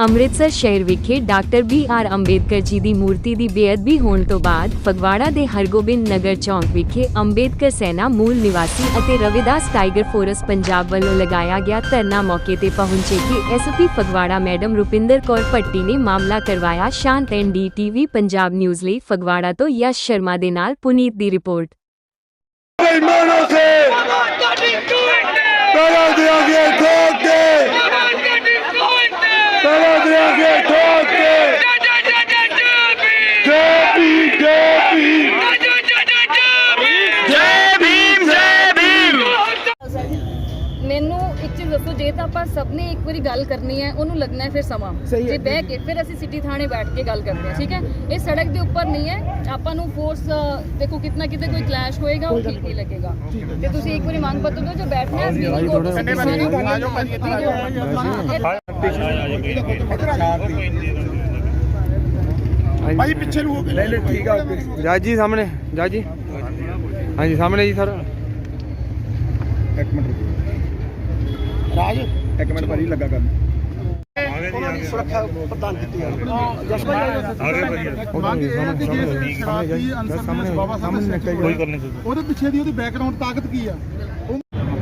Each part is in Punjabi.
ਅੰਮ੍ਰਿਤਸਰ ਸ਼ਹਿਰ ਵਿਖੇ doctor B R Ambedkar ji ਦੀ ਮੂਰਤੀ ਦੀ ਬੇਅਦਬੀ ਹੋਣ ਤੋਂ ਬਾਅਦ ਫਗਵਾੜਾ ਦੇ ਹਰਗੋਬਿੰਦ ਨਗਰ ਚੌਂਕ ਵਿਖੇ ਅੰਬੇਦਕਰ ਸੈਨਾ ਮੂਲ ਨਿਵਾਸੀ ਅਤੇ ਰਵਿਦਾਸ ਟਾਈਗਰ ਫੋਰਸ ਪੰਜਾਬ ਵੱਲੋਂ ਲਗਾਇਆ ਗਿਆ ਧਰਨਾ ਮੌਕੇ ਤੇ ਪਹੁੰਚੇ ਕਿ ਐਸਪੀ ਫਗਵਾੜਾ ਮੈਡਮ ਰੁਪਿੰਦਰ ਕੌਰ ਪੱਟੀ ਨੇ ਮਾਮਲਾ ਕਰਵਾਇਆ। ਸ਼ਾਂਤ N D NDTV Punjab news ਲਈ ਫਗਵਾੜਾ ਤੋਂ ਯਸ਼ ਸ਼ਰਮਾ ਦੇ ਨਾਲ ਪੁਨੀਤ ਦੀ ਰਿਪੋਰਟ। ਸਭ ਨੇ ਇੱਕ ਵਾਰੀ ਗੱਲ ਕਰਨੀ ਹੈ ਉਹਨੂੰ ਲੱਗਣਾ ਹੈ ਫਿਰ ਸਮਾਂ। ਜੇ ਬਹਿ ਕੇ ਫਿਰ ਅਸੀਂ ਸਿਟੀ ਥਾਣੇ ਬੈਠ ਕੇ ਗੱਲ ਕਰਦੇ ਹਾਂ ਠੀਕ ਹੈ? ਇਹ ਸੜਕ ਦੇ ਉੱਪਰ ਨਹੀਂ ਹੈ ਆਪਾਂ ਨੂੰ ਫੋਰਸ ਦੇਖੋ ਕਿਤਨਾ ਕਿਤੇ ਕੋਈ ਕਲੈਸ਼ ਹੋਏਗਾ ਉਹ ਠੀਕ ਨਹੀਂ ਲੱਗੇਗਾ। ਤੇ ਤੁਸੀਂ ਇੱਕ ਵਾਰੀ ਮੰਗ ਪੱਤਰ ਦਿਓ ਜੋ ਬੈਠਣਾ ਹੈ ਅਸੀਂ ਕੋਰਟ ਸੰਡੇ ਬਣੇ ਆਜੋ ਭਾਜੀ ਇੱਥੇ ਆਜੋ ਭਾਈ ਪਿੱਛੇ ਨੂੰ ਹੋ ਕੇ ਲੈ ਲੈ ਠੀਕ ਆ ਜੱਜ ਜੀ ਸਾਹਮਣੇ ਜੱਜ ਜੀ। ਹਾਂਜੀ ਸਾਹਮਣੇ ਜੀ ਸਰ। ਇੱਕ ਮਿੰਟ ਰੁਕੋ। ਰਾਜ? ਇੱਕ ਮਿੰਟ ਭਾਜੀ ਲੱਗਾ ਕਰਨ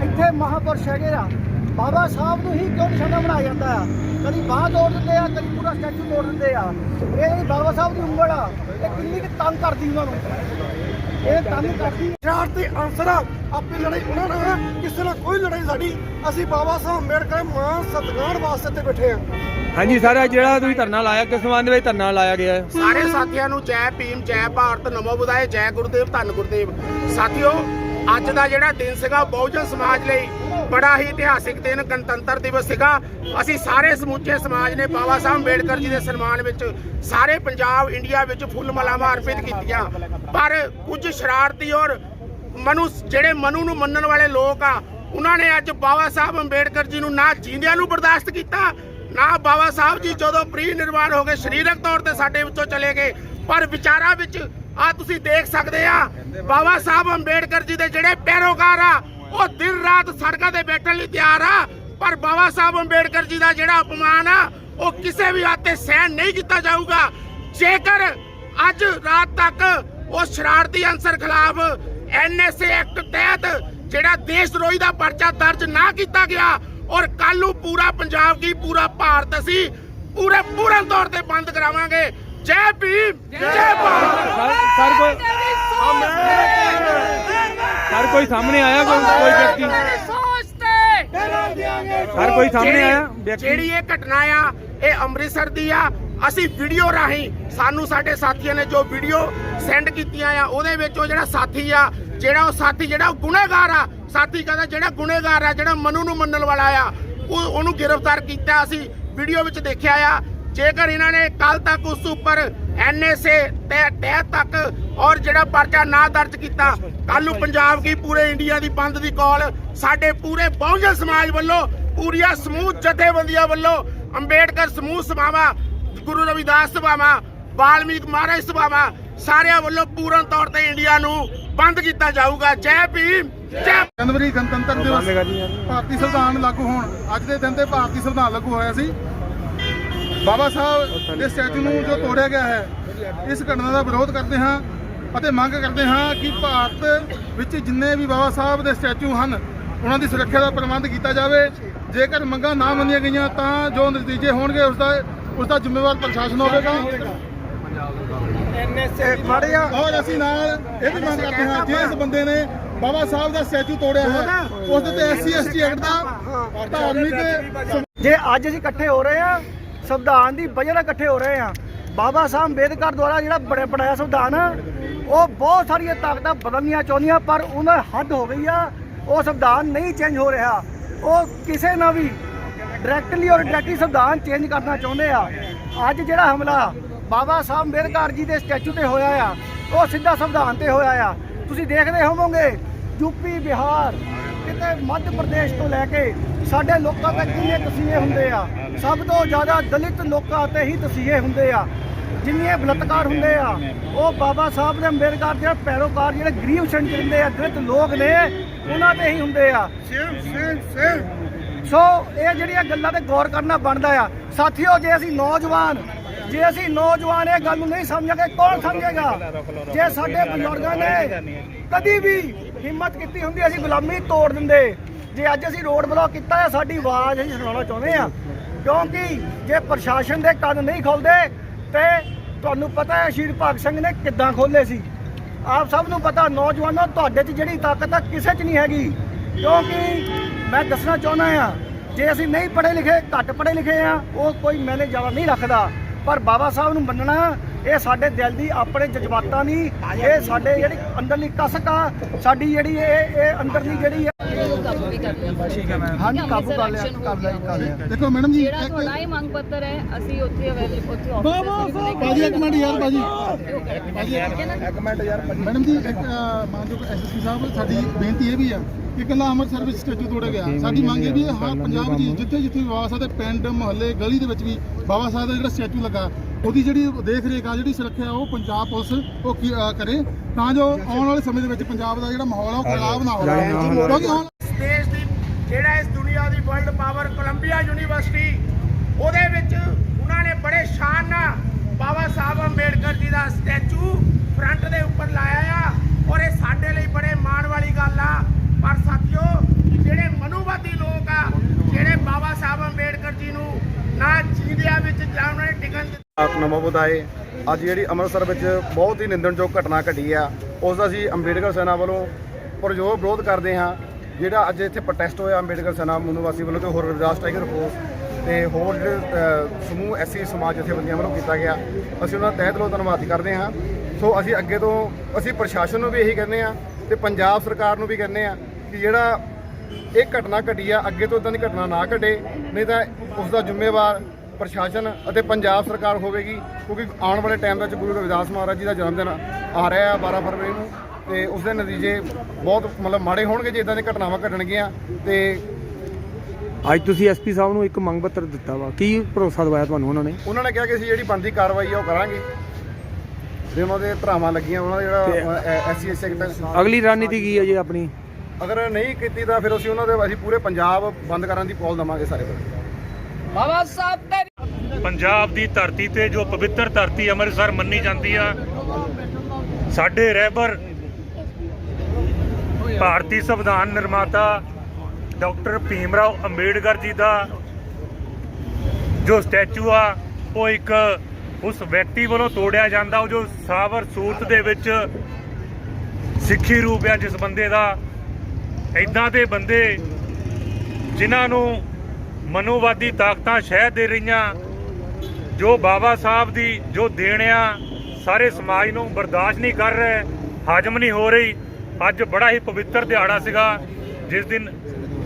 ਇੱਥੇ ਮਹਾਪੁਰਸ਼ ਹੈਗੇ ਆ। ਬਾਬਾ ਸਾਹਿਬ ਨੂੰ ਹੀ ਕਿਉਂ ਨਿਸ਼ਾਨਾ ਬਣਾਇਆ ਜਾਂਦਾ ਆ? ਕਦੀ ਬਾਹ ਤੋੜ ਦਿੰਦੇ ਆ ਕਦੀ ਪੂਰਾ ਸਟੈਚੂ ਤੋੜ ਦਿੰਦੇ ਆ। ਇਹ ਬਾਬਾ ਸਾਹਿਬ ਦੀ ਉਂਗਲ ਆ। ਕਿੰਨੀ ਕਿ ਤੰਗ ਕਰਦੀ ਉਹਨਾਂ ਨੂੰ? ਇਹ ਤੰਗ ਕਰਦੀ। ਸ਼ਰਾਰਤੀ ਅਨਸਰ ਆ ਆਪਣੀ ਲੜਾਈ ਉਹਨਾਂ ਨਾਲ ਕਿਸੇ ਨਾਲ ਕੋਈ ਲੜਾਈ ਸਾਡੀ ਅਸੀਂ ਬਾਬਾ ਸਾਹਿਬ ਅੰਬੇਡਕਰ ਮਾਂ ਸਤਿਕਾਰ ਵਾਸਤੇ ਤੇ ਬੈਠੇ ਆ ਹਾਂਜੀ ਸਰ ਜਿਹੜਾ ਤੁਸੀਂ ਧਰਨਾ ਲਾਇਆ ਕਿਸ ਸੰਬੰਧ ਵਿੱਚ ਧਰਨਾ ਲਾਇਆ ਗਿਆ ਹੈ? ਸਾਰੇ ਸਾਥੀਆਂ ਨੂੰ ਜੈ ਭੀਮ ਜੈ ਭਾਰਤ ਨਮੋ ਬੁਦਾਏ ਜੈ ਗੁਰਦੇਵ ਧੰਨ ਗੁਰਦੇਵ। ਸਾਥੀਓ ਅੱਜ ਦਾ ਜਿਹੜਾ ਦਿਨ ਸੀਗਾ ਬਹੁਜਨ ਸਮਾਜ ਲਈ ਬੜਾ ਹੀ ਇਤਿਹਾਸਿਕ ਦਿਨ, ਗਣਤੰਤਰ ਦਿਵਸ ਸੀਗਾ। ਅਸੀਂ ਸਾਰੇ ਸਮੁੱਚੇ ਸਮਾਜ ਨੇ ਬਾਬਾ ਸਾਹਿਬ ਅੰਬੇਡਕਰ ਜੀ ਦੇ ਸਨਮਾਨ ਵਿੱਚ ਸਾਰੇ ਪੰਜਾਬ, ਇੰਡੀਆ ਵਿੱਚ ਫੁੱਲ ਮਲਾਵਾਂ ਅਰਪਿਤ ਕੀਤੀਆਂ। ਪਰ ਕੁਝ ਸ਼ਰਾਰਤੀ ਔਰ ਮਨੁ, ਜਿਹੜੇ ਮਨੂ ਨੂੰ ਮੰਨਣ ਵਾਲੇ ਲੋਕ ਆ, ਉਹਨਾਂ ਨੇ ਅੱਜ ਬਾਬਾ ਸਾਹਿਬ ਅੰਬੇਡਕਰ ਜੀ ਨੂੰ ਨਾ ਜੀਂਦਿਆਂ ਨੂੰ ਬਰਦਾਸ਼ਤ ਕੀਤਾ, ਨਾ ਬਾਬਾ ਸਾਹਿਬ ਜੀ ਜਦੋਂ ਪ੍ਰੀ ਨਿਰਵਾਣ ਹੋ ਗਏ, ਸਰੀਰਕ ਤੌਰ ਤੇ ਸਾਡੇ ਵਿੱਚੋਂ ਚਲੇ ਗਏ। ਪਰ ਵਿਚਾਰਾਂ ਵਿੱਚ ਆ ਤੁਸੀਂ ਦੇਖ ਸਕਦੇ ਆ, ਬਾਬਾ ਸਾਹਿਬ ਅੰਬੇਡਕਰ ਜੀ ਦੇ ਜਿਹੜੇ ਪੈਰੋਕਾਰ ਆ, ਉਹ ਦਿਨ ਰਾਤ ਸੜਕਾਂ ਤੇ ਬੈਠਣ ਲਈ ਤਿਆਰ ਆ। ਪਰ ਬਾਬਾ ਸਾਹਿਬ ਅੰਬੇਡਕਰ ਜੀ ਦਾ ਜਿਹੜਾ ਅਪਮਾਨ ਆ, ਉਹ ਕਿਸੇ ਵੀ ਹੱਥ ਤੇ ਸਹਿਣ ਨਹੀਂ ਕੀਤਾ ਜਾਊਗਾ। ਜੇਕਰ ਅੱਜ ਰਾਤ ਤੱਕ ਉਹ ਸ਼ਰਾਰਤੀ ਅਨਸਰ ਖਿਲਾਫ ਐਨਐਸਏ ਐਕਟ ਤਹਿਤ ਜਿਹੜਾ ਦੇਸ਼ ਦਰੋਹੀ ਦਾ ਪਰਚਾ ਦਰਜ ਨਾ ਕੀਤਾ ਗਿਆ, ਔਰ ਕੱਲ ਨੂੰ ਪੂਰਾ ਪੰਜਾਬ ਕੀ ਪੂਰਾ ਭਾਰਤ ਅਸੀਂ ਪੂਰੇ ਪੂਰਨ ਤੌਰ ਤੇ ਬੰਦ ਕਰਾਵਾਂਗੇ ਜੈ ਭੀਮ ਜੈ ਭਾਰਤ। ਸਰ ਕੋਈ ਸਰ ਕੋਈ ਸਾਹਮਣੇ ਆਇਆ ਕੋਈ ਕੋਈ ਵਿਅਕਤੀ? ਸਰ ਕੋਈ ਸਾਹਮਣੇ ਆਇਆ ਜਿਹੜੀ ਇਹ ਘਟਨਾ ਆ ਇਹ ਅੰਮ੍ਰਿਤਸਰ ਦੀ ਆ। ਅਸੀਂ ਵੀਡੀਓ ਰਾਹੀਂ ਸਾਨੂੰ ਸਾਡੇ ਸਾਥੀਆਂ ਨੇ ਜੋ ਵੀਡੀਓ ਸੈਂਡ ਕੀਤੀਆਂ ਆ ਉਹਦੇ ਵਿੱਚ ਉਹ ਜਿਹੜਾ ਸਾਥੀ ਆ ਜਿਹੜਾ ਉਹ ਸਾਥੀ ਜਿਹੜਾ ਉਹ ਗੁਨੇਗਾਰ ਆ ਸਾਥੀ ਕਹਿੰਦਾ ਜਿਹੜਾ ਗੁਨੇਗਾਰ ਆ ਜਿਹੜਾ ਮਨੂ ਨੂੰ ਮੰਨਣ ਵਾਲਾ ਆ ਉਹ ਉਹਨੂੰ ਗ੍ਰਿਫਤਾਰ ਕੀਤਾ। ਅਸੀਂ ਵੀਡੀਓ ਵਿੱਚ ਦੇਖਿਆ ਆ ਜੇਕਰ ਇਹਨਾਂ ਨੇ ਕੱਲ ਤੱਕ ਉਸ ਉੱਪਰ ਐਨਐਸਏ ਤਹਿ ਤੱਕ ਔਰ ਜਿਹੜਾ ਪਰਚਾ ਨਾ ਦਰਜ ਕੀਤਾ ਕੱਲ ਨੂੰ ਪੰਜਾਬ ਕੀ ਪੂਰੇ ਇੰਡੀਆ ਦੀ ਬੰਦ ਦੀ ਕਾਲ ਸਾਡੇ ਪੂਰੇ ਬਹੁਜਨ ਸਮਾਜ ਵੱਲੋਂ ਪੂਰੀਆਂ ਸਮੂਹ ਜਥੇਬੰਦੀਆਂ ਵੱਲੋਂ ਅੰਬੇਡਕਰ ਸਮੂਹ ਸਭਾਵਾਂ ਗੁਰੂ ਰਵਿਦਾਸ ਸਭਾਵਾਂ ਵਾਲਮੀਕ ਮਹਾਰਾਜ ਸਭਾਵਾਂ ਸਾਰਿਆਂ ਵੱਲੋਂ ਪੂਰਨ ਤੌਰ ਤੇ ਇੰਡੀਆ ਨੂੰ ਬੰਦ ਕੀਤਾ ਜਾਊਗਾ। ਜੈ ਭੀਮ ਜੈ ਜਨਵਰੀ ਗਣਤੰਤਰ ਦਿਵਸ। ਭਾਰਤੀ ਸੰਵਿਧਾਨ ਲਾਗੂ ਹੋਣ। ਅੱਜ ਦੇ ਦਿਨ ਤੇ ਭਾਰਤੀ ਸੰਵਿਧਾਨ ਲਾਗੂ ਹੋਇਆ ਸੀ। ਬਾਬਾ ਸਾਹਿਬ ਦੇ ਸਟੈਚੂ ਨੂੰ ਜੋ ਤੋੜਿਆ ਗਿਆ ਹੈ ਇਸ ਘਟਨਾ ਦਾ ਵਿਰੋਧ ਕਰਦੇ ਹਾਂ ਅਤੇ ਮੰਗ ਕਰਦੇ ਹਾਂ ਕਿ ਭਾਰਤ ਵਿੱਚ ਜਿੰਨੇ ਵੀ ਬਾਬਾ ਸਾਹਿਬ ਦੇ ਸਟੈਚੂ ਹਨ ਉਹਨਾਂ ਦੀ ਸੁਰੱਖਿਆ ਦਾ ਪ੍ਰਬੰਧ ਕੀਤਾ ਜਾਵੇ। ਜੇਕਰ ਮੰਗਾਂ ਨਾ ਮੰਨੀਆਂ ਗਈਆਂ ਤਾਂ ਜੋ ਨਤੀਜੇ ਹੋਣਗੇ ਉਸ ਦਾ ਉਸ ਦਾ ਜ਼ਿੰਮੇਵਾਰ ਪ੍ਰਸ਼ਾਸਨ ਹੋਵੇਗਾ। ਮਾੜੇ ਆ। ਔਰ ਅਸੀਂ ਨਾਲ ਇਹ ਵੀ ਮੰਗ ਕਰਦੇ ਹਾਂ ਜੇ ਇਸ ਬੰਦੇ ਨੇ ਬਾਬਾ ਸਾਹਿਬ ਦਾ ਸਟੈਚੂ ਤੋੜਿਆ ਹੈ। ਉਸ ਤੇ ਐਸਸੀ ਐਸਟੀ ਐਕਟ ਦਾ ਧਾਰਮਿਕ ਜੇ ਅੱਜ ਅਸੀਂ ਇਕੱਠੇ ਹੋ ਰਹੇ ਆ ਸੰਵਿਧਾਨ ਦੀ ਵਜ੍ਹਾ ਨਾਲ ਇਕੱਠੇ ਹੋ ਰਹੇ ਆ ਬਾਬਾ ਸਾਹਿਬ ਅੰਬੇਦਕਰ ਦੁਆਰਾ ਜਿਹੜਾ ਬੜੇ ਬਣਾਇਆ ਸੰਵਿਧਾਨ, ਉਹ ਬਹੁਤ ਸਾਰੀਆਂ ਤਾਕਤਾਂ ਬਦਲਣੀਆਂ ਚਾਹੁੰਦੀਆਂ, ਪਰ ਉਹਨਾਂ ਹੱਦ ਹੋ ਗਈ ਆ, ਉਹ ਸੰਵਿਧਾਨ ਨਹੀਂ ਚੇਂਜ ਹੋ ਰਿਹਾ। ਉਹ ਕਿਸੇ ਨਾਲ ਵੀ ਡਾਇਰੈਕਟਲੀ ਔਰ ਡਾਇਰੈਕਟਲੀ ਸੰਵਿਧਾਨ ਚੇਂਜ ਕਰਨਾ ਚਾਹੁੰਦੇ ਆ। ਅੱਜ ਜਿਹੜਾ ਹਮਲਾ ਬਾਬਾ ਸਾਹਿਬ ਅੰਬੇਦਕਰ ਜੀ ਦੇ ਸਟੈਚੂ ਤੇ ਹੋਇਆ ਆ, ਉਹ ਸਿੱਧਾ ਸੰਵਿਧਾਨ ਤੇ ਹੋਇਆ ਆ। ਤੁਸੀਂ ਦੇਖਦੇ ਹੋਵੋਗੇ ਯੂਪੀ ਬਿਹਾਰ ਕਿਤੇ ਮੱਧ ਪ੍ਰਦੇਸ਼ ਤੋਂ ਲੈ ਕੇ ਸਾਡੇ ਲੋਕਾਂ ਤੇ ਕਿੰਨੇ ਤਸੀਹੇ ਹੁੰਦੇ ਆ। ਸਭ ਤੋਂ ਜ਼ਿਆਦਾ ਦਲਿਤ ਲੋਕਾਂ ਤੇ ਹੀ ਤਸੀਹੇ ਹੁੰਦੇ ਆ। ਜਿੰਨੇ ਬਲਤਕਾਰ ਹੁੰਦੇ ਆ, ਉਹ ਬਾਬਾ ਸਾਹਿਬ ਦੇ ਅੰਬੇਦਕਰ ਦੇ ਪੈਰੋਕਾਰ, ਜਿਹੜੇ ਗਰੀਬ ਸ਼ੰਚ ਆ, ਦਲਿਤ ਲੋਕ ਨੇ, ਉਹਨਾਂ ਤੇ ਹੀ ਹੁੰਦੇ ਆ। ਸੋ ਇਹ ਜਿਹੜੀਆਂ ਗੱਲਾਂ ਤੇ ਗੌਰ ਕਰਨਾ ਬਣਦਾ ਆ, ਸਾਥੀਓ, ਜੇ ਅਸੀਂ ਨੌਜਵਾਨ, ਜੇ ਅਸੀਂ ਨੌਜਵਾਨ ਇਹ ਗੱਲ ਨੂੰ ਨਹੀਂ ਸਮਝਾਂਗੇ, ਕੌਣ ਸਮਝੇਗਾ? ਜੇ ਸਾਡੇ ਬਜ਼ੁਰਗਾਂ ਨੇ ਕਦੀ ਵੀ ਹਿੰਮਤ ਕੀਤੀ ਹੁੰਦੀ ਅਸੀਂ ਗੁਲਾਮੀ ਤੋੜ ਦਿੰਦੇ। ਜੇ ਅੱਜ ਅਸੀਂ ਰੋਡ ਬਲੌਕ ਕੀਤਾ ਹੈ ਸਾਡੀ ਆਵਾਜ਼ ਅਸੀਂ ਸੁਣਾਉਣਾ ਚਾਹੁੰਦੇ ਆ। ਕਿਉਂਕਿ ਜੇ ਪ੍ਰਸ਼ਾਸਨ ਦੇ ਕੰਨ ਨਹੀਂ ਖੋਲਦੇ, ਤੇ ਤੁਹਾਨੂੰ ਪਤਾ ਹੈ ਸ਼ਹੀਦ ਭਗਤ ਸਿੰਘ ਨੇ ਕਿੱਦਾਂ ਖੋਲੇ ਸੀ। ਆਪ ਸਭ ਨੂੰ ਪਤਾ, ਨੌਜਵਾਨੋ, ਤੁਹਾਡੇ 'ਚ ਜਿਹੜੀ ਤਾਕਤ ਆ, ਕਿਸੇ 'ਚ ਨਹੀਂ ਹੈਗੀ। ਕਿਉਂਕਿ ਮੈਂ ਦੱਸਣਾ ਚਾਹੁੰਦਾ ਆ, ਜੇ ਅਸੀਂ ਨਹੀਂ ਪੜ੍ਹੇ ਲਿਖੇ, ਘੱਟ ਪੜ੍ਹੇ ਲਿਖੇ ਆ, ਉਹ ਕੋਈ ਮੈਨੇ ਜ਼ਿਆਦਾ ਨਹੀਂ ਰੱਖਦਾ। ਪਰ ਬਾਬਾ ਸਾਹਿਬ ਨੂੰ ਮੰਨਣਾ ਇਹ ਸਾਡੇ ਦਿਲ ਦੀ ਆਪਣੇ ਜਜ਼ਬਾਤਾਂ ਦੀ ਇਹ ਸਾਡੇ ਜਿਹੜੀ ਅੰਦਰਲੀ ਕਸਕ ਆ, ਸਾਡੀ ਜਿਹੜੀ ਇਹ ਇਹ ਅੰਦਰਲੀ ਜਿਹੜੀ ਉਹ ਕੰਮ ਵੀ ਕਰਦੇ ਹਾਂ ਠੀਕ ਹੈ ਮੈਂ ਹਾਂਜੀ ਕਾਬੂ ਕਰ ਲਿਆ ਕਰ ਲਿਆ ਜੀ, ਕਰ ਲਿਆ। ਦੇਖੋ ਮੈਡਮ ਜੀ ਜਿਹੜਾ ਇੱਕ ਤੁਹਾਡਾ ਇਹ ਮੰਗ ਪੱਤਰ ਹੈ ਅਸੀਂ ਉੱਥੇ ਅਵੇਲੇਬਲ ਉੱਥੇ ਆਫਿਸ ਬਾਜੀ ਇੱਕ ਮਿੰਟ ਯਾਰ ਬਾਜੀ ਠੀਕ ਹੈ ਨਾ। ਮੈਡਮ ਜੀ ਇੱਕ ਅਹ, ਮਾਨਯੋਗ ਐਸਐਸਪੀ ਸਾਹਿਬ ਸਾਡੀ ਬੇਨਤੀ ਇਹ ਵੀ ਆ ਕਿ ਇਕੱਲਾ ਅੰਮ੍ਰਿਤਸਰ ਵਿੱਚ ਸਟੈਚੂ ਤੋੜਿਆ ਗਿਆ। ਸਾਡੀ ਮੰਗ ਇਹ ਵੀ ਹੈ ਹਰ ਪੰਜਾਬ ਦੀ ਜਿੱਥੇ ਜਿੱਥੇ ਵੀ ਬਾਬਾ ਸਾਹਿਬ ਦੇ ਪਿੰਡ ਮੁਹੱਲੇ ਗਲੀ ਦੇ ਵਿੱਚ ਵੀ ਬਾਬਾ ਸਾਹਿਬ ਦਾ ਜਿਹੜਾ ਸਟੈਚੂ ਲੱਗਾ ਉਹਦੀ ਜਿਹੜੀ ਦੇਖ ਰੇਖ ਆ ਜਿਹੜੀ ਸੁਰੱਖਿਆ ਉਹ ਪੰਜਾਬ ਪੁਲਿਸ ਉਹ ਕਰੇ। ਤਾਂ ਜੋ ਆਉਣ ਵਾਲੇ ਸਮੇਂ ਦੇ ਵਿੱਚ ਪੰਜਾਬ ਦਾ ਜਿਹੜਾ ਮਾਹੌਲ ਆ ਉਹ ਖਰਾਬ ਨਾ ਹੋਵੇ। ਕਿਉਂਕਿ ਹੁਣ ਇਸ ਦੇਸ਼ ਦੀ ਜਿਹੜਾ ਇਸ ਦੁਨੀਆ ਦੀ ਵਰਲਡ ਪਾਵਰ ਕੋਲੰਬੀਆ ਯੂਨੀਵਰਸਿਟੀ ਉਹਦੇ ਵਿੱਚ ਉਹਨਾਂ ਨੇ ਬੜੇ ਸ਼ਾਨ ਨਾਲ ਬਾਬਾ ਸਾਹਿਬ ਅੰਬੇਡਕਰ ਜੀ ਦਾ ਸਟੈਚੂ ਫਰੰਟ ਦੇ ਉੱਪਰ ਲਾਇਆ ਆ, ਔਰ ਇਹ ਸਾਡੇ ਲਈ ਬੜੇ ਮਾਣ ਵਾਲੀ ਗੱਲ ਆ। ਪਰ ਸਾਥੀਓ, ਜਿਹੜੇ ਮਨੂਵਾਦੀ ਲੋਕ ਆ, ਜਿਹੜੇ ਬਾਬਾ ਸਾਹਿਬ ਅੰਬੇਡਕਰ ਜੀ ਨੂੰ ਨਾ ਜੀਂਦਿਆਂ ਵਿੱਚ ਜਾਂ ਉਹਨਾਂ ਨੇ ਟਿਕਣ ਦਿੱਤਾ। ਨਮੋ ਬੁਦਾਏ ਅੱਜ ਜਿਹੜੀ ਅੰਮ੍ਰਿਤਸਰ ਵਿੱਚ ਬਹੁਤ ਹੀ ਨਿੰਦਣਯੋਗ ਘਟਨਾ ਘਟੀ ਆ, ਉਸ ਦਾ ਅਸੀਂ ਅੰਬੇਡਕਰ ਸੈਨਾ ਵੱਲੋਂ ਪੁਰਜੋਰ ਵਿਰੋਧ ਕਰਦੇ ਹਾਂ। ਜਿਹੜਾ ਅੱਜ ਇੱਥੇ ਪ੍ਰੋਟੈਸਟ ਹੋਇਆ ਅੰਬੇਡਕਰ ਸੈਨਾ ਮਨੂਵਾਸੀ ਵੱਲੋਂ ਤੇ ਹੋਰ ਰਵਿਦਾਸ ਟਾਈਗਰ ਫੋਰਸ ਤੇ ਹੋਰ ਜਿਹੜੇ ਸਮੂਹ, ਐਸੀ ਸਮਾਜ ਜਥੇਬੰਦੀਆਂ ਵੱਲੋਂ ਕੀਤਾ ਗਿਆ। ਅਸੀਂ ਉਹਨਾਂ ਦਾ ਤਹਿ ਦਿਲੋਂ ਧੰਨਵਾਦ ਕਰਦੇ ਹਾਂ। ਸੋ ਅਸੀਂ ਅੱਗੇ ਤੋਂ, ਅਸੀਂ ਪ੍ਰਸ਼ਾਸਨ ਨੂੰ ਵੀ ਇਹੀ ਕਹਿੰਦੇ ਆ ਤੇ ਪੰਜਾਬ ਸਰਕਾਰ ਨੂੰ ਵੀ ਕਹਿੰਦੇ ਆ ਕਿ ਜਿਹੜਾ ਇਹ ਘਟਨਾ ਘਟੀ ਆ, ਅੱਗੇ ਤੋਂ ਇਦਾਂ ਦੀ ਘਟਨਾ ਨਾ ਘਟੇ, ਨਹੀਂ ਤਾਂ ਉਸ ਦਾ ਜ਼ਿੰਮੇਵਾਰ ਪ੍ਰਸ਼ਾਸਨ ਅਤੇ ਪੰਜਾਬ ਸਰਕਾਰ ਹੋਵੇਗੀ, ਕਿਉਂਕਿ ਆਉਣ ਵਾਲੇ ਟਾਈਮ ਵਿੱਚ ਗੁਰੂ ਰਵਿਦਾਸ ਮਹਾਰਾਜ ਜੀ ਦਾ ਜਨਮ ਦਿਨ ਆ ਰਿਹਾ ਆ 12 ਫਰਵਰੀ ਨੂੰ। ਤੇ ਉਸ ਦੇ ਨਤੀਜੇ ਬਹੁਤ ਮਤਲਬ ਮਾੜੇ ਹੋਣਗੇ ਜੇ ਇਦਾਂ ਦੀਆਂ ਘਟਨਾਵਾਂ ਘਟਣਗੀਆਂ ਤੇ ਅੱਜ ਤੁਸੀਂ ਐਸਪੀ ਸਾਹਿਬ ਨੂੰ ਇੱਕ ਮੰਗ ਪੱਤਰ ਦਿੱਤਾ ਵਾ। ਕੀ ਭਰੋਸਾ ਦਵਾਇਆ ਤੁਹਾਨੂੰ ਉਹਨਾਂ ਨੇ? ਉਹਨਾਂ ਨੇ ਕਿਹਾ ਕਿ ਅਸੀਂ ਜਿਹੜੀ ਬਣਦੀ ਕਾਰਵਾਈ ਆ ਉਹ ਕਰਾਂਗੇ। ਤੇ ਉਹਨਾਂ ਦੇ ਧਰਾਵਾਂ ਲੱਗੀਆਂ ਉਹਨਾਂ ਦਾ ਜਿਹੜਾ ਐਸਸੀ ਐਸ ਐਕਟ ਅਗਲੀ ਰਣਨੀਤੀ ਕੀ ਹੈ ਜੀ ਆਪਣੀ? ਅਗਰ ਨਹੀਂ ਕੀਤੀ ਤਾਂ ਫਿਰ ਅਸੀਂ ਉਹਨਾਂ ਦੇ ਅਸੀਂ ਪੂਰੇ ਪੰਜਾਬ ਬੰਦ ਕਰਨ ਦੀ ਕਾਲ ਦਵਾਂਗੇ ਸਾਰੇ ਪਾਸੇ ਪੰਜਾਬ ਦੀ ਧਰਤੀ ਤੇ ਜੋ ਪਵਿੱਤਰ ਧਰਤੀ ਅੰਮ੍ਰਿਤਸਰ ਮੰਨੀ ਜਾਂਦੀ ਆ ਸਾਡੇ ਰਹਿਬਰ ਭਾਰਤੀ ਸੰਵਿਧਾਨ ਨਿਰਮਾਤਾ ਡਾਕਟਰ ਭੀਮ ਰਾਓ ਅੰਬੇਡਕਰ ਜੀ ਦਾ ਜੋ ਸਟੈਚੂ ਆ, ਉਹ ਇੱਕ ਉਸ ਵਿਅਕਤੀ ਵੱਲੋਂ ਤੋੜਿਆ ਜਾਂਦਾ, ਉਹ ਜੋ ਸਾਵਰ ਸੂਰਤ ਦੇ ਵਿੱਚ ਸਿੱਖੀ ਰੂਪ ਆ, ਜਿਸ ਬੰਦੇ ਦਾ ਇਦਾਂ ਦੇ ਬੰਦੇ ਜਿਨ੍ਹਾਂ ਨੂੰ ਮਨੋਵਾਦੀ ਤਾਕਤਾਂ ਸ਼ਹਿ ਦੇ ਰਹੀਆਂ, ਜੋ ਬਾਬਾ ਸਾਹਿਬ ਦੀ ਜੋ ਦੇਣ ਆ, ਸਾਰੇ ਸਮਾਜ ਨੂੰ ਬਰਦਾਸ਼ਤ ਨਹੀਂ ਕਰ ਰਹੇ, ਹਜਮ ਨਹੀਂ ਹੋ ਰਹੀ ਅੱਜ ਬੜਾ ਹੀ ਪਵਿੱਤਰ ਦਿਹਾੜਾ ਸੀਗਾ, ਜਿਸ ਦਿਨ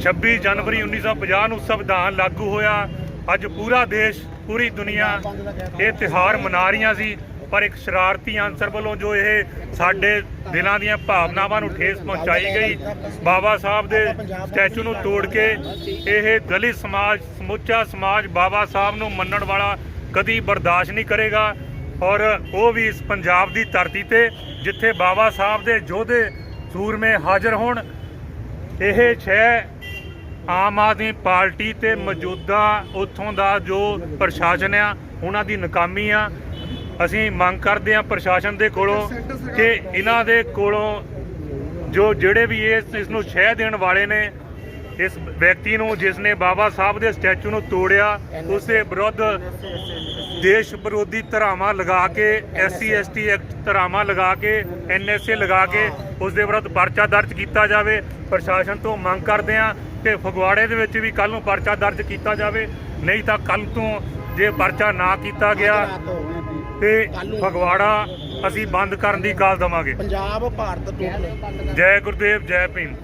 26 ਜਨਵਰੀ 1950 ਨੂੰ ਸੰਵਿਧਾਨ ਲਾਗੂ ਹੋਇਆ। ਅੱਜ ਪੂਰਾ ਦੇਸ਼, ਪੂਰੀ ਦੁਨੀਆ ਇਹ ਤਿਹਾਰ ਮਨਾ ਰਹੀਆਂ ਸੀ, ਪਰ ਇੱਕ ਸ਼ਰਾਰਤੀ ਅਨਸਰ ਵੱਲੋਂ ਜੋ ਇਹ ਸਾਡੇ ਦਿਲਾਂ ਦੀਆਂ ਭਾਵਨਾਵਾਂ ਨੂੰ ਠੇਸ ਪਹੁੰਚਾਈ ਗਈ, ਬਾਬਾ ਸਾਹਿਬ ਦੇ ਸਟੈਚੂ ਨੂੰ ਤੋੜ ਕੇ ਇਹ ਦਲਿਤ ਸਮਾਜ, ਸਮੁੱਚਾ ਸਮਾਜ ਬਾਬਾ ਸਾਹਿਬ ਨੂੰ ਮੰਨਣ ਵਾਲਾ ਕਦੀ ਬਰਦਾਸ਼ਤ ਨਹੀਂ ਕਰੇਗਾ। ਔਰ ਉਹ ਵੀ ਇਸ ਪੰਜਾਬ ਦੀ ਧਰਤੀ ਤੇ, ਜਿੱਥੇ ਬਾਬਾ ਸਾਹਿਬ ਦੇ ਯੋਧੇ ਸੂਰਮੇ ਹਾਜ਼ਰ ਹੋਣ। ਇਹ ਛੇ ਆਮ ਆਦਮੀ ਪਾਰਟੀ ਤੇ ਮੌਜੂਦਾ ਉੱਥੋਂ ਦਾ ਜੋ ਪ੍ਰਸ਼ਾਸਨ ਆ, ਉਹਨਾਂ ਦੀ ਨਾਕਾਮੀ ਆ। ਅਸੀਂ ਮੰਗ ਕਰਦੇ ਆ ਪ੍ਰਸ਼ਾਸਨ ਦੇ ਕੋਲੋਂ ਕਿ ਇਹਨਾਂ ਦੇ ਕੋਲੋਂ ਜੋ ਜਿਹੜੇ ਵੀ ਇਸ ਇਸ ਨੂੰ ਸ਼ਹਿ ਦੇਣ ਵਾਲੇ ਨੇ ਇਸ ਵਿਅਕਤੀ ਨੂੰ ਜਿਸ ਨੇ ਬਾਬਾ ਸਾਹਿਬ ਦੇ ਸਟੈਚੂ ਨੂੰ ਤੋੜਿਆ ਉਸ ਦੇ ਵਿਰੁੱਧ ਦੇਸ਼ ਵਿਰੋਧੀ ਧਰਾਵਾਂ ਲਗਾ ਕੇ ਐਸਸੀ ਐਸਟੀ ਐਕਟ ਧਰਾਵਾਂ ਲਗਾ ਕੇ ਐਨਐਸਏ ਲਗਾ ਕੇ ਉਸ ਦੇ ਵਿਰੁੱਧ ਪਰਚਾ ਦਰਜ ਕੀਤਾ ਜਾਵੇ। ਪ੍ਰਸ਼ਾਸਨ ਤੋਂ ਮੰਗ ਕਰਦੇ ਆ ਕਿ ਫਗਵਾੜੇ ਦੇ ਵਿੱਚ ਵੀ ਕੱਲ ਨੂੰ ਪਰਚਾ ਦਰਜ ਕੀਤਾ ਜਾਵੇ। ਨਹੀਂ ਤਾਂ ਕੱਲ ਤੋਂ ਜੇ ਪਰਚਾ ਨਾ ਕੀਤਾ ਗਿਆ ਤੇ ਫਗਵਾੜਾ ਅਸੀਂ ਬੰਦ ਕਰਨ ਦੀ ਗੱਲ ਦਵਾਂਗੇ। ਪੰਜਾਬ ਭਾਰਤ ਟੋਟਲ ਜੈ ਗੁਰਦੇਵ ਜੈ ਭੀਮ।